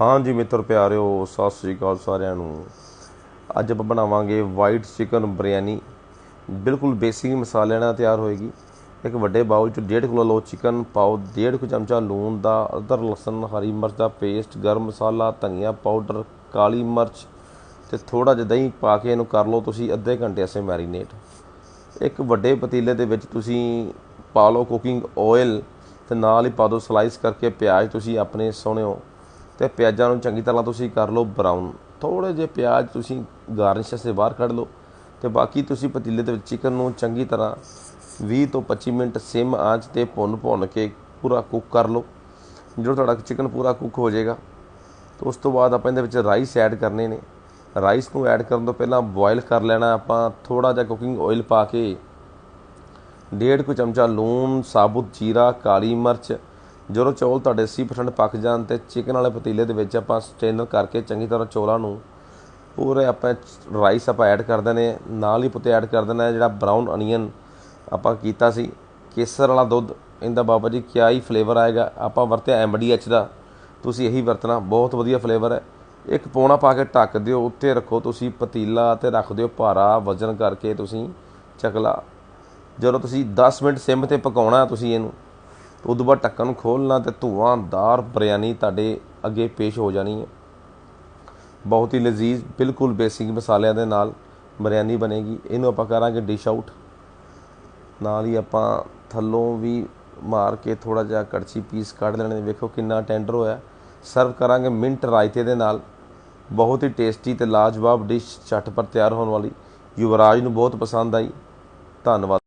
ਹਾਂਜੀ ਮਿੱਤਰ ਪਿਆਰਿਓ, ਸਤਿ ਸ੍ਰੀ ਅਕਾਲ ਸਾਰਿਆਂ ਨੂੰ। ਅੱਜ ਆਪਾਂ ਬਣਾਵਾਂਗੇ ਵਾਈਟ ਚਿਕਨ ਬਿਰਿਆਨੀ ਬਿਲਕੁਲ ਬੇਸਿਕ ਮਸਾਲਿਆਂ ਨਾਲ ਤਿਆਰ ਹੋਏਗੀ। ਇੱਕ ਵੱਡੇ ਬਾਉਲ 'ਚ 1.5 ਕਿਲੋ ਲੋ ਚਿਕਨ ਪਾਓ 1.5 ਕੁ ਚਮਚਾ ਲੂਣ ਦਾ ਅਦਰ ਲਸਣ, ਹਰੀ ਮਿਰਚ ਦਾ ਪੇਸਟ ਗਰਮ ਮਸਾਲਾ, ਧਨੀਆ ਪਾਊਡਰ ਕਾਲੀ ਮਿਰਚ ਤੇ ਥੋੜਾ ਜਿਹਾ ਦਹੀਂ ਪਾ ਕੇ ਇਹਨੂੰ ਕਰ ਲਓ ਤੁਸੀਂ ਅੱਧੇ ਘੰਟੇ ਐਸੇ ਮੈਰੀਨੇਟ ਇੱਕ ਵੱਡੇ ਪਤੀਲੇ ਦੇ ਵਿੱਚ ਤੁਸੀਂ ਪਾ ਲਓ ਕੁਕਿੰਗ ਆਇਲ ਤੇ ਨਾਲ ਹੀ ਪਾ ਦਿਓ ਸਲਾਈਸ ਕਰਕੇ ਪਿਆਜ਼ ਤੁਸੀਂ ਆਪਣੇ ਸੋਹਣਿਓ। ਤੇ ਪਿਆਜ਼ਾਂ ਨੂੰ ਚੰਗੀ ਤਰ੍ਹਾਂ ਤੁਸੀਂ ਕਰ ਲਓ ਬਰਾਊਨ ਥੋੜੇ ਜਿਹੇ ਪਿਆਜ਼ ਤੁਸੀਂ ਗਾਰਨਿਸ਼ ਸੇ ਬਾਹਰ ਕੱਢ ਲਓ ਤੇ ਬਾਕੀ ਤੁਸੀਂ ਪਤੀਲੇ ਦੇ ਵਿੱਚ ਚਿਕਨ ਨੂੰ ਚੰਗੀ ਤਰ੍ਹਾਂ 20 ਤੋਂ 25 ਮਿੰਟ ਸਿਮ ਆਂਚ ਤੇ ਭੁੰਨ ਭੁੰਨ ਕੇ ਪੂਰਾ ਕੁੱਕ ਕਰ ਲਓ। ਜਦੋਂ ਤੁਹਾਡਾ ਚਿਕਨ ਪੂਰਾ ਕੁੱਕ ਹੋ ਜਾਏਗਾ, ਤੇ ਉਸ ਤੋਂ ਬਾਅਦ ਆਪਾਂ ਇਹਦੇ ਵਿੱਚ ਰਾਈਸ ਐਡ ਕਰਨੇ ਨੇ। ਰਾਈਸ ਨੂੰ ਐਡ ਕਰਨ ਤੋਂ ਪਹਿਲਾਂ ਬੋਇਲ ਕਰ ਲੈਣਾ ਆਪਾਂ ਥੋੜਾ ਜਿਹਾ ਕੁਕਿੰਗ ਆਇਲ ਪਾ ਕੇ, ਡੇਢ ਕੁ ਚਮਚਾ ਲੂਣ, ਸਾਬੁਤ ਜੀਰਾ, ਕਾਲੀ ਮਿਰਚ ਜਦੋਂ ਚੌਲ ਤੁਹਾਡੇ 80% ਪੱਕ ਜਾਣ ਤੇ ਚਿਕਨ ਵਾਲੇ ਪਤੀਲੇ ਦੇ ਵਿੱਚ ਆਪਾਂ ਸਟੇਨਰ ਕਰਕੇ ਚੰਗੀ ਤਰ੍ਹਾਂ ਚੌਲਾਂ ਨੂੰ ਪੂਰੇ ਆਪਾਂ ਰਾਈਸ ਆਪਾਂ ਐਡ ਕਰ ਦੇਣੇ, ਨਾਲ ਹੀ ਪੁੱਤੇ ਐਡ ਕਰ ਦੇਣਾ ਜਿਹੜਾ ਬਰਾਊਨ ਅਨੀਅਨ ਆਪਾਂ ਕੀਤਾ ਸੀ। ਕੇਸਰ ਵਾਲਾ ਦੁੱਧ, ਇਹਦਾ ਬਾਬਾ ਜੀ ਕਿਆ ਹੀ ਫਲੇਵਰ ਆਏਗਾ। ਆਪਾਂ ਵਰਤਿਆ ਐਮਡੀਐਚ ਦਾ। ਤੁਸੀਂ ਇਹੀ ਵਰਤਣਾ, ਬਹੁਤ ਵਧੀਆ ਫਲੇਵਰ ਹੈ। ਇੱਕ ਪੌਣਾ ਪਾ ਕੇ ਢੱਕ ਦਿਓ, ਉੱਤੇ ਰੱਖੋ ਤੁਸੀਂ ਪਤੀਲਾ ਤੇ ਰੱਖ ਦਿਓ ਭਾਰਾ, ਵਜ਼ਨ ਕਰਕੇ ਤੁਸੀਂ ਚਕਲਾ। ਜਦੋਂ ਤੁਸੀਂ 10 ਮਿੰਟ ਸਿਮ ਤੇ ਪਕਾਉਣਾ ਤੁਸੀਂ ਇਹਨੂੰ ਉਦੋਂ ਬਾਅਦ ਢੱਕਣ ਨੂੰ ਖੋਲਣਾ ਤੇ ਧੂਆਂਦਾਰ ਬਿਰਿਆਨੀ ਤੁਹਾਡੇ ਅੱਗੇ ਪੇਸ਼ ਹੋ ਜਾਣੀ ਹੈ। ਬਹੁਤ ਹੀ ਲਜ਼ੀਜ਼, ਬਿਲਕੁਲ ਬੇਸਿਕ ਮਸਾਲਿਆਂ ਦੇ ਨਾਲ ਬਿਰਿਆਨੀ ਬਣੇਗੀ। ਇਹਨੂੰ ਆਪਾਂ ਕਰਾਂਗੇ ਡਿਸ਼ ਆਊਟ ਨਾਲ ਹੀ ਆਪਾਂ ਥੱਲੋਂ ਵੀ ਮਾਰ ਕੇ ਥੋੜਾ ਜਿਹਾ ਕੜਛੀ ਪੀਸ ਕੱਢ ਲੈਣੇ ਵੇਖੋ ਕਿੰਨਾ ਟੈਂਡਰ ਹੋਇਆ। ਸਰਵ ਕਰਾਂਗੇ ਮਿੰਟ ਰਾਇਤੇ ਦੇ ਨਾਲ। ਬਹੁਤ ਹੀ ਟੇਸਟੀ ਤੇ ਲਾਜਵਾਬ ਡਿਸ਼ ਝਟਪਟ ਤਿਆਰ ਹੋਣ ਵਾਲੀ। ਯੁਵਰਾਜ ਨੂੰ ਬਹੁਤ ਪਸੰਦ ਆਈ। ਧੰਨਵਾਦ।